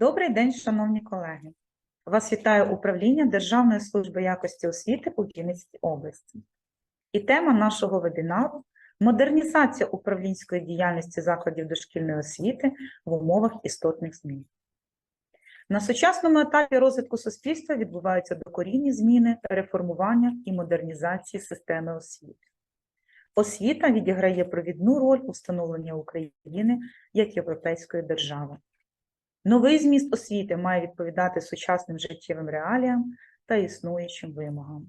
Добрий день, шановні колеги. Вас вітає управління Державної служби якості освіти у Вінницькій області. І тема нашого вебінару модернізація управлінської діяльності закладів дошкільної освіти в умовах істотних змін. На сучасному етапі розвитку суспільства відбуваються докорінні зміни, реформування і модернізації системи освіти. Освіта відіграє провідну роль у встановленні України як європейської держави. Новий зміст освіти має відповідати сучасним життєвим реаліям та існуючим вимогам.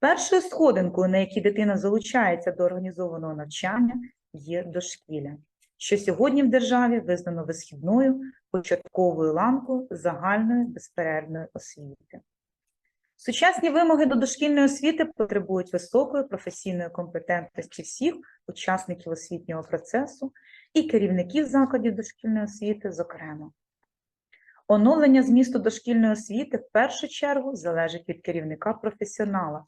Першою сходинкою, на якій дитина залучається до організованого навчання, є дошкілля, що сьогодні в державі визнано висхідною початковою ланкою загальної безперервної освіти. Сучасні вимоги до дошкільної освіти потребують високої професійної компетентності всіх учасників освітнього процесу і керівників закладів дошкільної освіти, зокрема. Оновлення змісту дошкільної освіти в першу чергу залежить від керівника професіонала,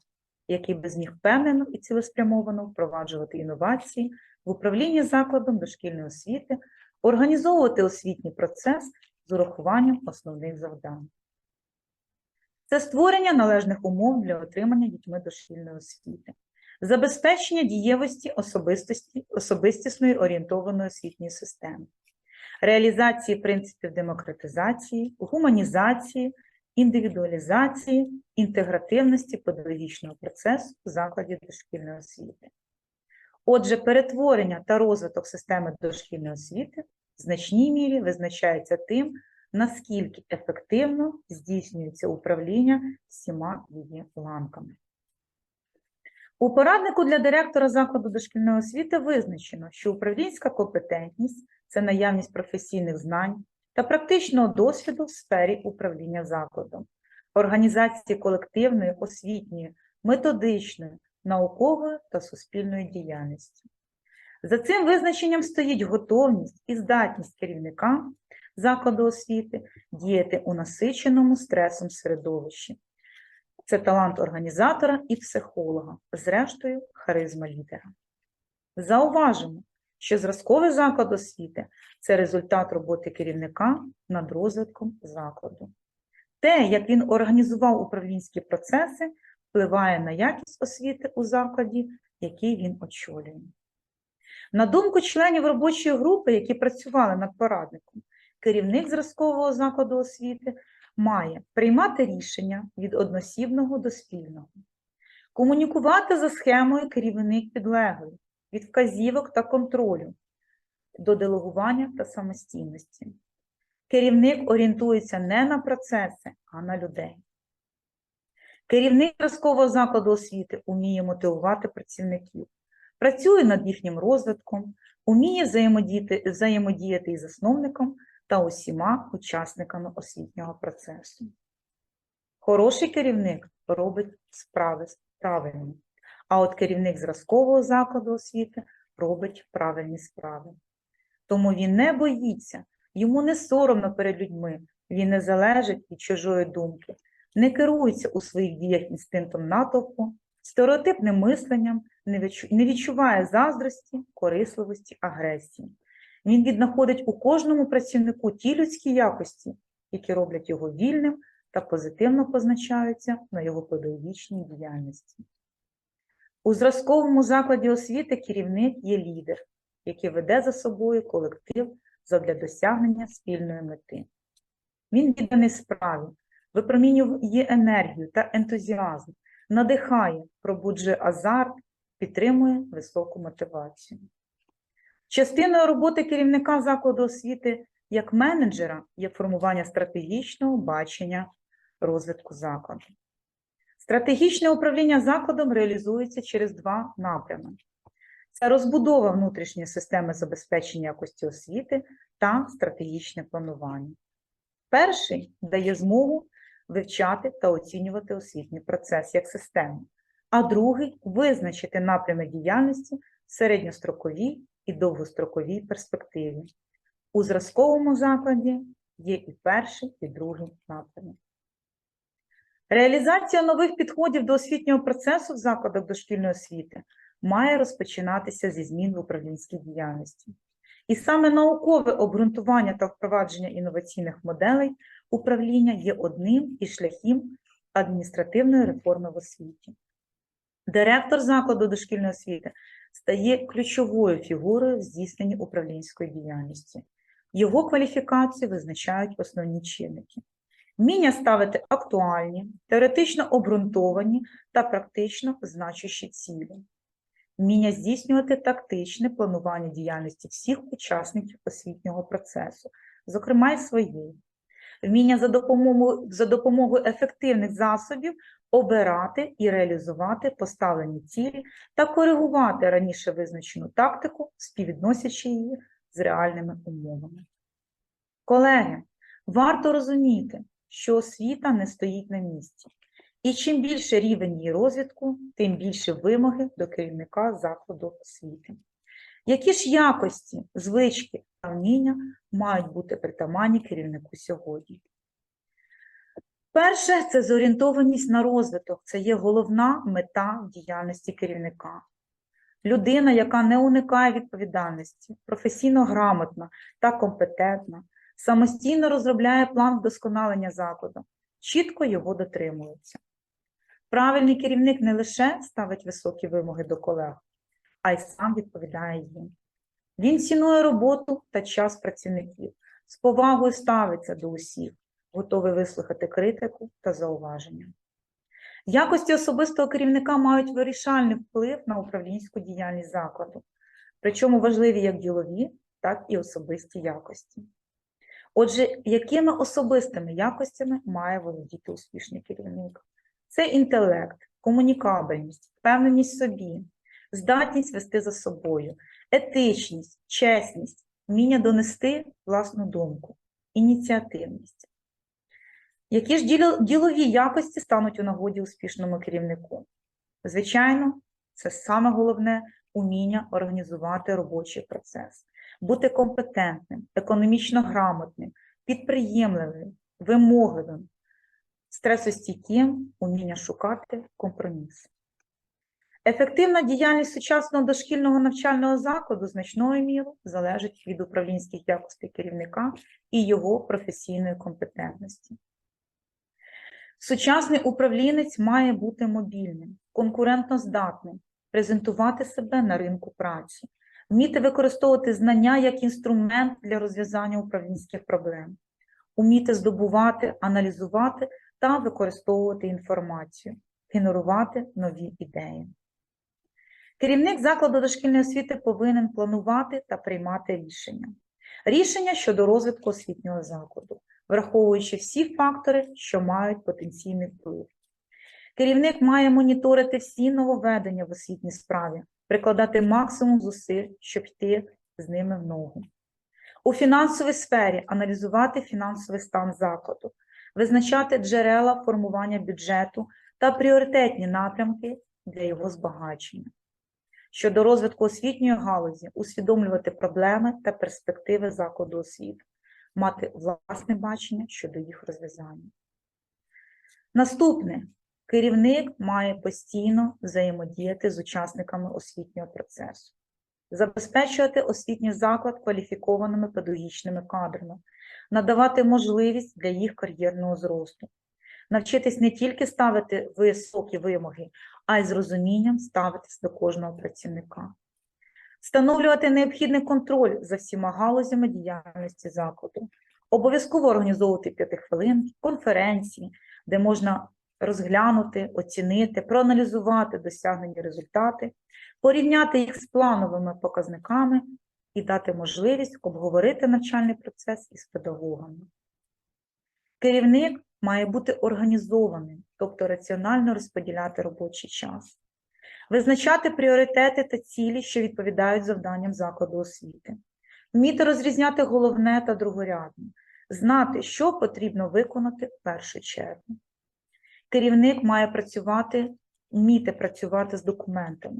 який би зміг впевнено і цілеспрямовано впроваджувати інновації в управлінні закладом дошкільної освіти, організовувати освітній процес з урахуванням основних завдань. Це створення належних умов для отримання дітьми дошкільної освіти, забезпечення дієвості особистості, особистісної орієнтованої освітньої системи, реалізації принципів демократизації, гуманізації, індивідуалізації, інтегративності педагогічного процесу в закладів дошкільної освіти. Отже, перетворення та розвиток системи дошкільної освіти в значній мірі визначається тим, наскільки ефективно здійснюється управління всіма її ланками. У пораднику для директора закладу дошкільної освіти визначено, що управлінська компетентність це наявність професійних знань та практичного досвіду в сфері управління закладом, організації колективної, освітньої, методичної, наукової та суспільної діяльності. За цим визначенням стоїть готовність і здатність керівника закладу освіти діяти у насиченому стресом середовищі. Це талант організатора і психолога, зрештою, харизма лідера. Зауважимо, що зразковий заклад освіти це результат роботи керівника над розвитком закладу. Те, як він організував управлінські процеси, впливає на якість освіти у закладі, який він очолює. На думку членів робочої групи, які працювали над порадником, керівник зразкового закладу освіти має приймати рішення від односібного до спільного, комунікувати за схемою керівник підлеглий, від вказівок та контролю до делегування та самостійності. Керівник орієнтується не на процеси, а на людей. Керівник зразкового закладу освіти уміє мотивувати працівників, працює над їхнім розвитком, уміє взаємодіяти, взаємодіяти із засновником та усіма учасниками освітнього процесу. Хороший керівник робить справи правильно, а от керівник зразкового закладу освіти робить правильні справи. Тому він не боїться, йому не соромно перед людьми, він не залежить від чужої думки, не керується у своїх діях інстинктом натовпу, стереотипним мисленням, не відчуває заздрості, корисливості, агресії. Він віднаходить у кожному працівнику ті людські якості, які роблять його вільним та позитивно позначаються на його педагогічній діяльності. У зразковому закладі освіти керівник є лідер, який веде за собою колектив задля досягнення спільної мети. Він відданий справі, випромінює енергію та ентузіазм, надихає, пробуджує азарт, підтримує високу мотивацію. Частиною роботи керівника закладу освіти як менеджера є формування стратегічного бачення розвитку закладу. Стратегічне управління закладом реалізується через два напрями: це розбудова внутрішньої системи забезпечення якості освіти та стратегічне планування. Перший дає змогу вивчати та оцінювати освітній процес як систему, а другий визначити напрями діяльності в середньостроковій і довгостроковій перспективі. У зразковому закладі є і перший, і другий напрямок. Реалізація нових підходів до освітнього процесу в закладах дошкільної освіти має розпочинатися зі змін в управлінській діяльності. І саме наукове обґрунтування та впровадження інноваційних моделей управління є одним із шляхів адміністративної реформи в освіті. Директор закладу дошкільної освіти стає ключовою фігурою в здійсненні управлінської діяльності. Його кваліфікацію визначають основні чинники. Вміння ставити актуальні, теоретично обґрунтовані та практично значущі цілі. Вміння здійснювати тактичне планування діяльності всіх учасників освітнього процесу, зокрема й своєї. Вміння за допомогою, за допомогою ефективних засобів обирати і реалізувати поставлені цілі та коригувати раніше визначену тактику, співвідносячи її з реальними умовами. Колеги, варто розуміти, що освіта не стоїть на місці. І чим більше рівень її розвитку, тим більше вимоги до керівника закладу освіти. Які ж якості, звички та вміння мають бути притаманні керівнику сьогодні? Перше це зорієнтованість на розвиток. Це є головна мета діяльності керівника. Людина, яка не уникає відповідальності, професійно грамотна та компетентна, самостійно розробляє план вдосконалення закладу, чітко його дотримується. Правильний керівник не лише ставить високі вимоги до колег, а й сам відповідає їм. Він цінує роботу та час працівників, з повагою ставиться до усіх, готовий вислухати критику та зауваження. Якості особистого керівника мають вирішальний вплив на управлінську діяльність закладу, причому важливі як ділові, так і особисті якості. Отже, якими особистими якостями має володіти успішний керівник? Це інтелект, комунікабельність, впевненість в собі, здатність вести за собою, етичність, чесність, вміння донести власну думку, ініціативність. Які ж ділові якості стануть у нагоді успішному керівнику? Звичайно, це саме головне уміння організувати робочий процес, бути компетентним, економічно грамотним, підприємливим, вимогливим, стресостійким, уміння шукати компроміс. Ефективна діяльність сучасного дошкільного навчального закладу значною мірою залежить від управлінських якостей керівника і його професійної компетентності. Сучасний управлінець має бути мобільним, конкурентноздатним, презентувати себе на ринку праці, вміти використовувати знання як інструмент для розв'язання управлінських проблем, вміти здобувати, аналізувати та використовувати інформацію, генерувати нові ідеї. Керівник закладу дошкільної освіти повинен планувати та приймати рішення. Рішення щодо розвитку освітнього закладу, враховуючи всі фактори, що мають потенційний вплив. Керівник має моніторити всі нововведення в освітній справі, прикладати максимум зусиль, щоб йти з ними в ногу. У фінансовій сфері аналізувати фінансовий стан закладу, визначати джерела формування бюджету та пріоритетні напрямки для його збагачення. Щодо розвитку освітньої галузі, усвідомлювати проблеми та перспективи закладу освіти, мати власне бачення щодо їх розв'язання. Наступне. Керівник має постійно взаємодіяти з учасниками освітнього процесу, забезпечувати освітній заклад кваліфікованими педагогічними кадрами, надавати можливість для їх кар'єрного зросту, навчитись не тільки ставити високі вимоги, а й з розумінням ставитись до кожного працівника. Встановлювати необхідний контроль за всіма галузями діяльності закладу, обов'язково організовувати п'ятихвилинки, конференції, де можна розглянути, оцінити, проаналізувати досягнені результати, порівняти їх з плановими показниками і дати можливість обговорити навчальний процес із педагогами. Керівник має бути організованим, тобто раціонально розподіляти робочий час, визначати пріоритети та цілі, що відповідають завданням закладу освіти, вміти розрізняти головне та другорядне, знати, що потрібно виконати в першу чергу. Керівник має працювати, вміти працювати з документами,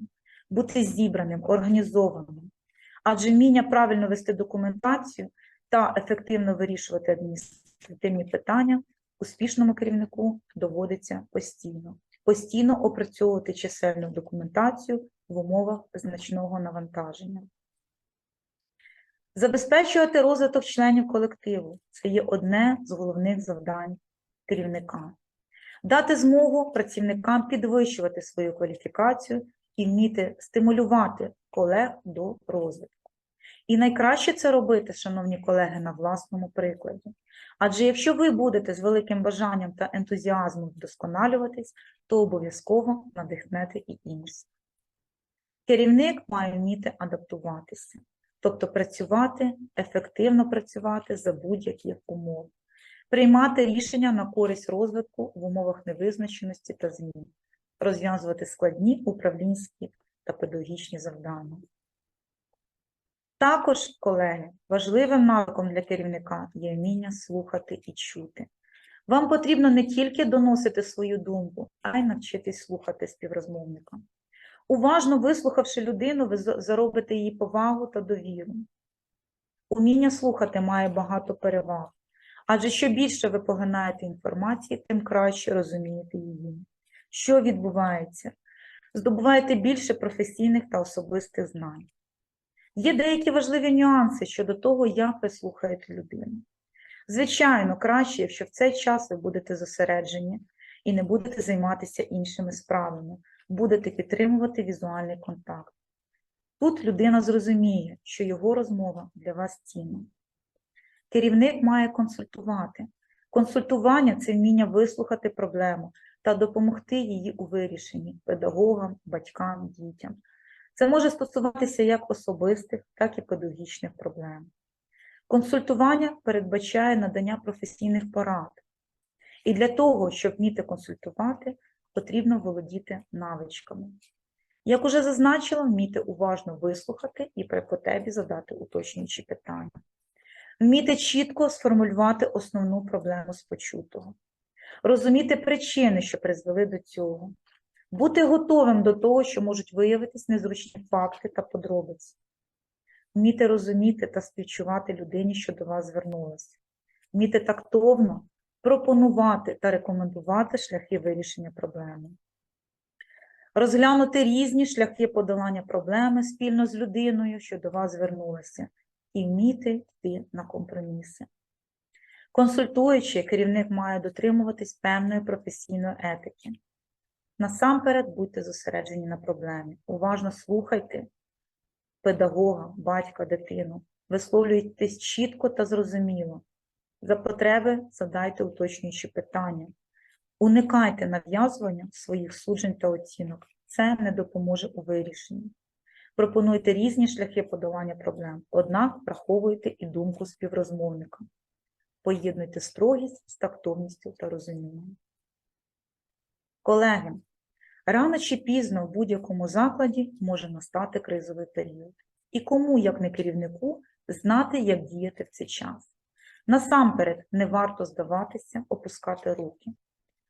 бути зібраним, організованим, адже вміння правильно вести документацію та ефективно вирішувати адміністративні питання успішному керівнику доводиться постійно. Постійно опрацьовувати чисельну документацію в умовах значного навантаження. Забезпечувати розвиток членів колективу це є одне з головних завдань керівника. Дати змогу працівникам підвищувати свою кваліфікацію і вміти стимулювати колег до розвитку. І найкраще це робити, шановні колеги, на власному прикладі. Адже якщо ви будете з великим бажанням та ентузіазмом вдосконалюватись, то обов'язково надихнете і інших. Керівник має вміти адаптуватися, тобто працювати, ефективно працювати за будь-яких умов, приймати рішення на користь розвитку в умовах невизначеності та змін, розв'язувати складні управлінські та педагогічні завдання. Також, колеги, важливим навиком для керівника є вміння слухати і чути. Вам потрібно не тільки доносити свою думку, а й навчитись слухати співрозмовника. Уважно вислухавши людину, ви заробите її повагу та довіру. Уміння слухати має багато переваг, адже що більше ви поглинаєте інформації, тим краще розумієте її. Що відбувається? Здобуваєте більше професійних та особистих знань. Є деякі важливі нюанси щодо того, як ви слухаєте людину. Звичайно, краще, якщо в цей час ви будете зосереджені і не будете займатися іншими справами, будете підтримувати візуальний контакт. Тут людина зрозуміє, що його розмова для вас цінна. Керівник має консультувати. Консультування це вміння вислухати проблему та допомогти її у вирішенні педагогам, батькам, дітям. Це може стосуватися як особистих, так і педагогічних проблем. Консультування передбачає надання професійних порад. І для того, щоб вміти консультувати, потрібно володіти навичками. Як уже зазначила, вміти уважно вислухати і при потребі задати уточнюючі питання. Вміти чітко сформулювати основну проблему з почутого. Розуміти причини, що призвели до цього. Бути готовим до того, що можуть виявитись незручні факти та подробиці. Вміти розуміти та співчувати людині, що до вас звернулася. Вміти тактовно пропонувати та рекомендувати шляхи вирішення проблеми. Розглянути різні шляхи подолання проблеми спільно з людиною, що до вас звернулася, і вміти йти на компроміси. Консультуючи, керівник має дотримуватись певної професійної етики. Насамперед будьте зосереджені на проблемі. Уважно слухайте педагога, батька, дитину. Висловлюйтесь чітко та зрозуміло. За потреби задайте уточнюючі питання. Уникайте нав'язування своїх суджень та оцінок. Це не допоможе у вирішенні. Пропонуйте різні шляхи подолання проблем, однак враховуйте і думку співрозмовника. Поєднуйте строгість з тактовністю та розумінням. Колеги, рано чи пізно в будь-якому закладі може настати кризовий період. І кому, як не керівнику, знати, як діяти в цей час. Насамперед, не варто здаватися, опускати руки.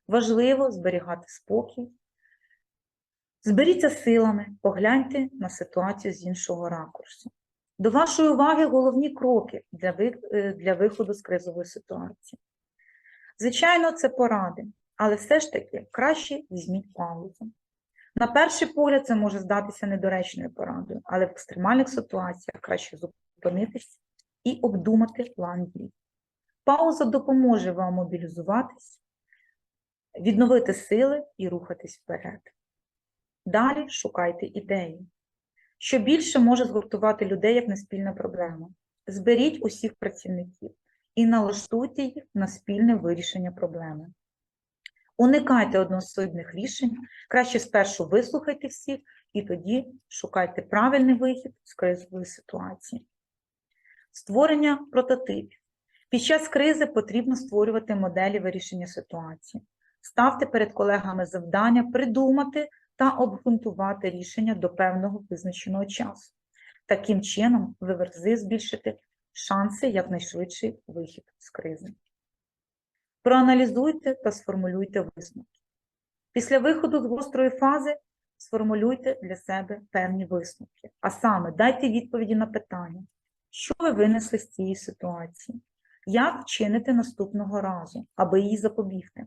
Важливо зберігати спокій. Зберіться силами, погляньте на ситуацію з іншого ракурсу. До вашої уваги головні кроки для, е, виходу з кризової ситуації. Звичайно, це поради, але все ж таки краще візьміть паузу. На перший погляд це може здатися недоречною порадою, але в екстремальних ситуаціях краще зупинитись і обдумати план дій. Пауза допоможе вам мобілізуватись, відновити сили і рухатись вперед. Далі шукайте ідеї. Що більше може згуртувати людей як неспільна проблема. Зберіть усіх працівників і налаштуйте їх на спільне вирішення проблеми. Уникайте одноосібних рішень, краще спершу вислухайте всіх і тоді шукайте правильний вихід з кризової ситуації. Створення прототипів. Під час кризи потрібно створювати моделі вирішення ситуації. Ставте перед колегами завдання придумати та обґрунтувати рішення до певного визначеного часу. Таким чином, ви в рази збільшите шанси якнайшвидший вихід з кризи. Проаналізуйте та сформулюйте висновки. Після виходу з гострої фази сформулюйте для себе певні висновки, а саме дайте відповіді на питання, що ви винесли з цієї ситуації, як вчинити наступного разу, аби її запобігти,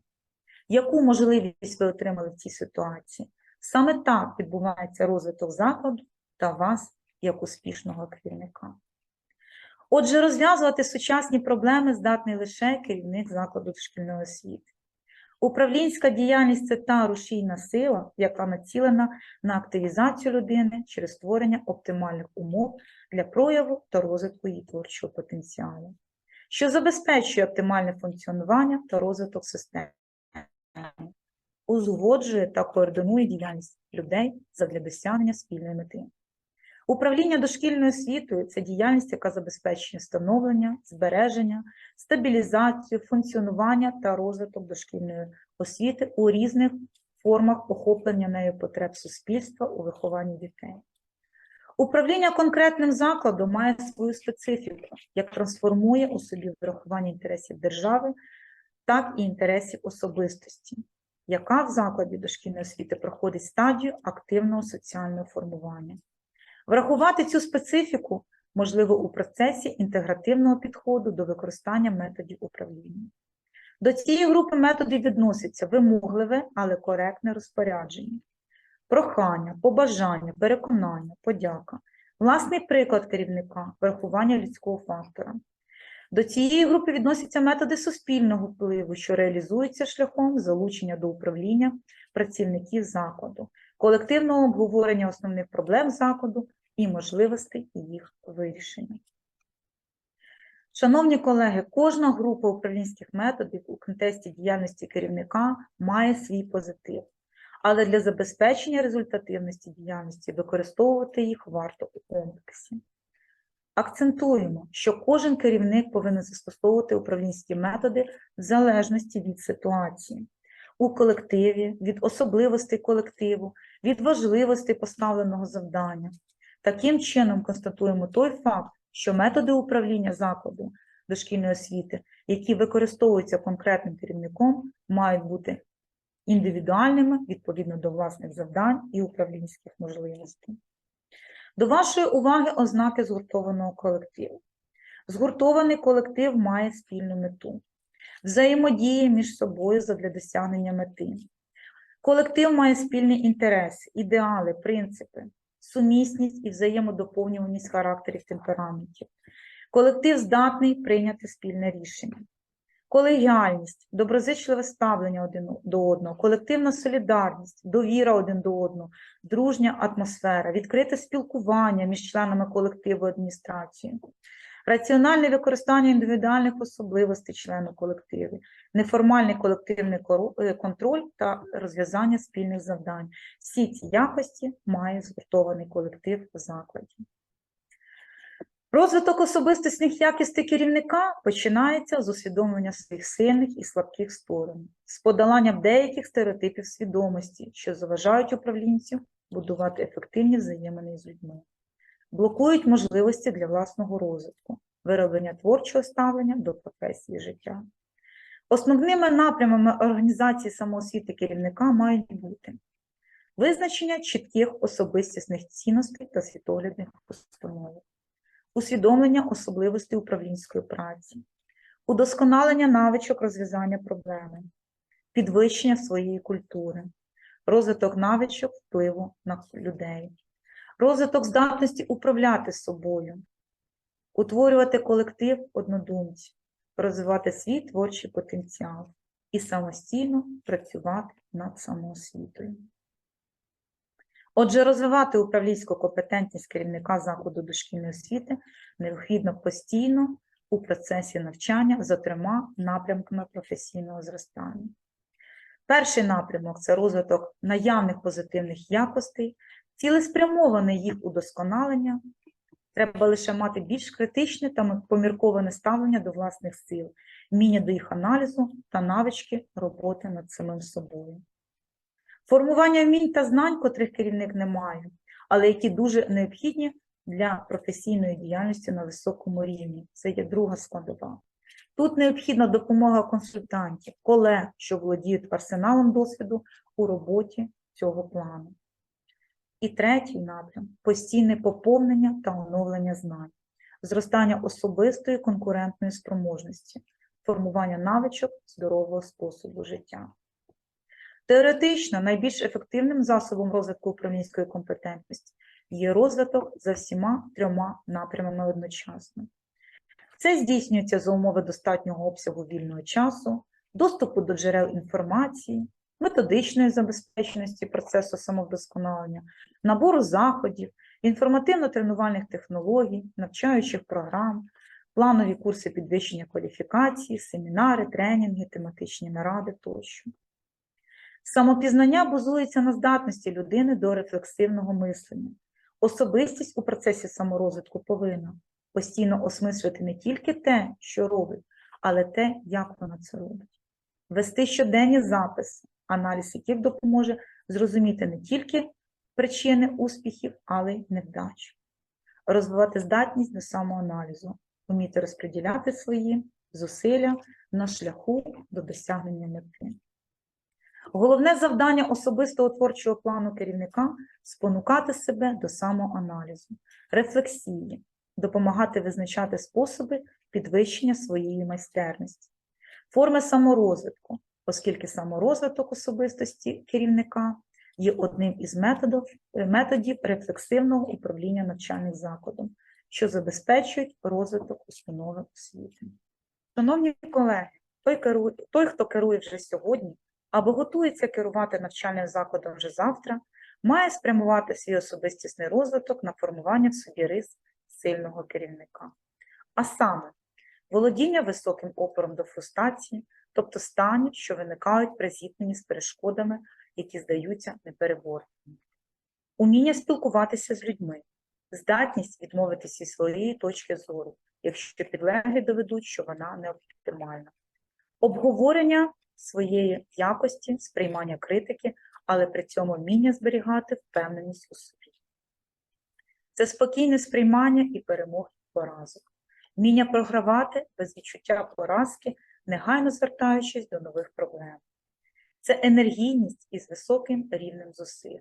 яку можливість ви отримали в цій ситуації. Саме так відбувається розвиток закладу та вас як успішного керівника. Отже, розв'язувати сучасні проблеми здатний лише керівник закладу дошкільної освіти. Управлінська діяльність це та рушійна сила, яка націлена на активізацію людини через створення оптимальних умов для прояву та розвитку її творчого потенціалу, що забезпечує оптимальне функціонування та розвиток системи, узгоджує та координує діяльність людей задля досягнення спільної мети. Управління дошкільною освітою це діяльність, яка забезпечує становлення, збереження, стабілізацію, функціонування та розвиток дошкільної освіти у різних формах охоплення нею потреб суспільства у вихованні дітей. Управління конкретним закладом має свою специфіку, як трансформує у собі врахування інтересів держави, так і інтересів особистості, яка в закладі дошкільної освіти проходить стадію активного соціального формування. Врахувати цю специфіку можливо у процесі інтегративного підходу до використання методів управління. До цієї групи методів відноситься вимогливе, але коректне розпорядження, прохання, побажання, переконання, подяка, власний приклад керівника, врахування людського фактора. До цієї групи відносяться методи суспільного впливу, що реалізуються шляхом залучення до управління працівників закладу, колективного обговорення основних проблем закладу і можливостей їх вирішення. Шановні колеги, кожна група управлінських методів у контексті діяльності керівника має свій позитив, але для забезпечення результативності діяльності використовувати їх варто у комплексі. Акцентуємо, що кожен керівник повинен застосовувати управлінські методи в залежності від ситуації, у колективі, від особливостей колективу, від важливостей поставленого завдання. Таким чином констатуємо той факт, що методи управління закладу дошкільної освіти, які використовуються конкретним керівником, мають бути індивідуальними відповідно до власних завдань і управлінських можливостей. До вашої уваги ознаки згуртованого колективу. Згуртований колектив має спільну мету, взаємодіє між собою задля досягнення мети. Колектив має спільні інтереси, ідеали, принципи, сумісність і взаємодоповнюваність характерів темпераментів. Колектив здатний прийняти спільне рішення. Колегіальність, доброзичливе ставлення один до одного, колективна солідарність, довіра один до одного, дружня атмосфера, відкрите спілкування між членами колективу адміністрації, раціональне використання індивідуальних особливостей членів колективу, неформальний колективний е, контроль та розв'язання спільних завдань. Всі ці якості має згуртований колектив в закладі. Розвиток особистісних якостей керівника починається з усвідомлення своїх сильних і слабких сторон, з подоланням деяких стереотипів свідомості, що заважають управлінцю будувати ефективні взаємини з людьми, блокують можливості для власного розвитку, вироблення творчого ставлення до професії життя. Основними напрямами організації самоосвіти керівника мають бути визначення чітких особистісних цінностей та світоглядних установок усвідомлення особливостей управлінської праці, удосконалення навичок розв'язання проблеми, підвищення своєї культури, розвиток навичок впливу на людей, розвиток здатності управляти собою, утворювати колектив однодумців, розвивати свій творчий потенціал і самостійно працювати над самоосвітою. Отже, розвивати управлінську компетентність керівника закладу дошкільної освіти необхідно постійно у процесі навчання за трьома напрямками професійного зростання. Перший напрямок це розвиток наявних позитивних якостей, цілеспрямоване їх удосконалення. Треба лише мати більш критичне та помірковане ставлення до власних сил, вміння до їх аналізу та навички роботи над самим собою. Формування вмінь та знань, котрих керівник не має, але які дуже необхідні для професійної діяльності на високому рівні. Це є друга складова. Тут необхідна допомога консультантів, колег, що володіють арсеналом досвіду у роботі цього плану. І третій напрям постійне поповнення та оновлення знань, зростання особистої конкурентної спроможності, формування навичок здорового способу життя. Теоретично найбільш ефективним засобом розвитку управлінської компетентності є розвиток за всіма трьома напрямами одночасно. Це здійснюється за умови достатнього обсягу вільного часу, доступу до джерел інформації, методичної забезпеченості процесу самовдосконалення, набору заходів, інформативно-тренувальних технологій, навчаючих програм, планові курси підвищення кваліфікації, семінари, тренінги, тематичні наради тощо. Самопізнання базується на здатності людини до рефлексивного мислення. Особистість у процесі саморозвитку повинна постійно осмислювати не тільки те, що робить, але те, як вона це робить. Вести щоденні записи, аналіз яких допоможе зрозуміти не тільки причини успіхів, але й невдач. Розвивати здатність до самоаналізу, вміти розподіляти свої зусилля на шляху до досягнення мети. Головне завдання особистого творчого плану керівника спонукати себе до самоаналізу, рефлексії, допомагати визначати способи підвищення своєї майстерності, форми саморозвитку, оскільки саморозвиток особистості керівника є одним із методів, методів рефлексивного управління навчальним закладом, що забезпечують розвиток установи освіти. Шановні колеги, той, керує, той, хто керує вже сьогодні, або готується керувати навчальним закладом вже завтра, має спрямувати свій особистісний розвиток на формування в собі рис сильного керівника. А саме, володіння високим опором до фрустрації, тобто станів, що виникають при зіткненні з перешкодами, які здаються непереборними. Уміння спілкуватися з людьми, здатність відмовитися від своєї точки зору, якщо підлеглі доведуть, що вона не оптимальна. Обговорення своєї якості, сприймання критики, але при цьому вміння зберігати впевненість у собі. Це спокійне сприймання і перемоги поразок, вміння програвати без відчуття поразки, негайно звертаючись до нових проблем. Це енергійність із високим рівнем зусиль,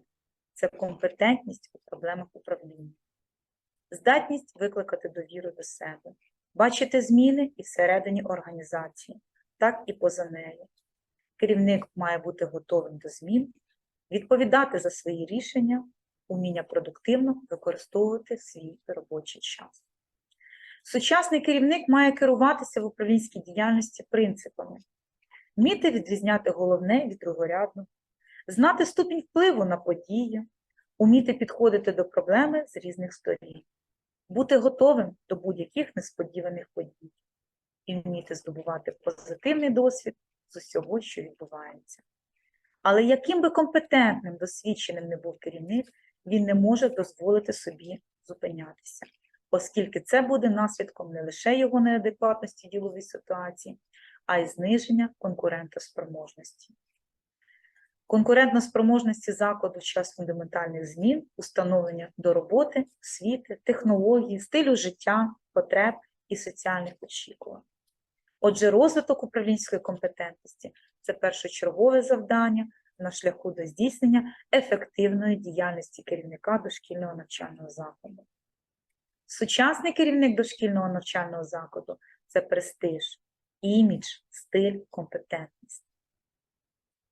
це компетентність у проблемах управління, здатність викликати довіру до себе, бачити зміни і всередині організації, так і поза нею. Керівник має бути готовим до змін, відповідати за свої рішення, уміння продуктивно використовувати свій робочий час. Сучасний керівник має керуватися в управлінській діяльності принципами, вміти відрізняти головне від другорядного, знати ступінь впливу на події, уміти підходити до проблеми з різних сторін, бути готовим до будь-яких несподіваних подій. І вміти здобувати позитивний досвід з усього, що відбувається. Але яким би компетентним, досвідченим не був керівник, він не може дозволити собі зупинятися, оскільки це буде наслідком не лише його неадекватності ділової ситуації, а й зниження конкурентоспроможності. Конкурентна спроможності закладу час фундаментальних змін, установлення до роботи, освіти, технології, стилю життя, потреб і соціальних очікувань. Отже, розвиток управлінської компетентності це першочергове завдання на шляху до здійснення ефективної діяльності керівника дошкільного навчального закладу. Сучасний керівник дошкільного навчального закладу це престиж, імідж, стиль, компетентність.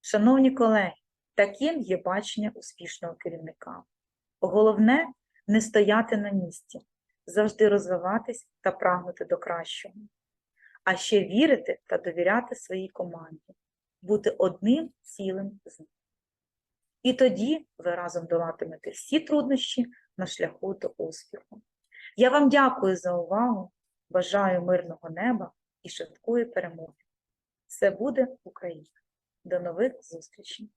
Шановні колеги, таким є бачення успішного керівника. Головне не стояти на місці, завжди розвиватись та прагнути до кращого а ще вірити та довіряти своїй команді, бути одним цілим з них. І тоді ви разом долатимете всі труднощі на шляху до успіху. Я вам дякую за увагу, бажаю мирного неба і швидкої перемоги. Все буде Україна. До нових зустрічей!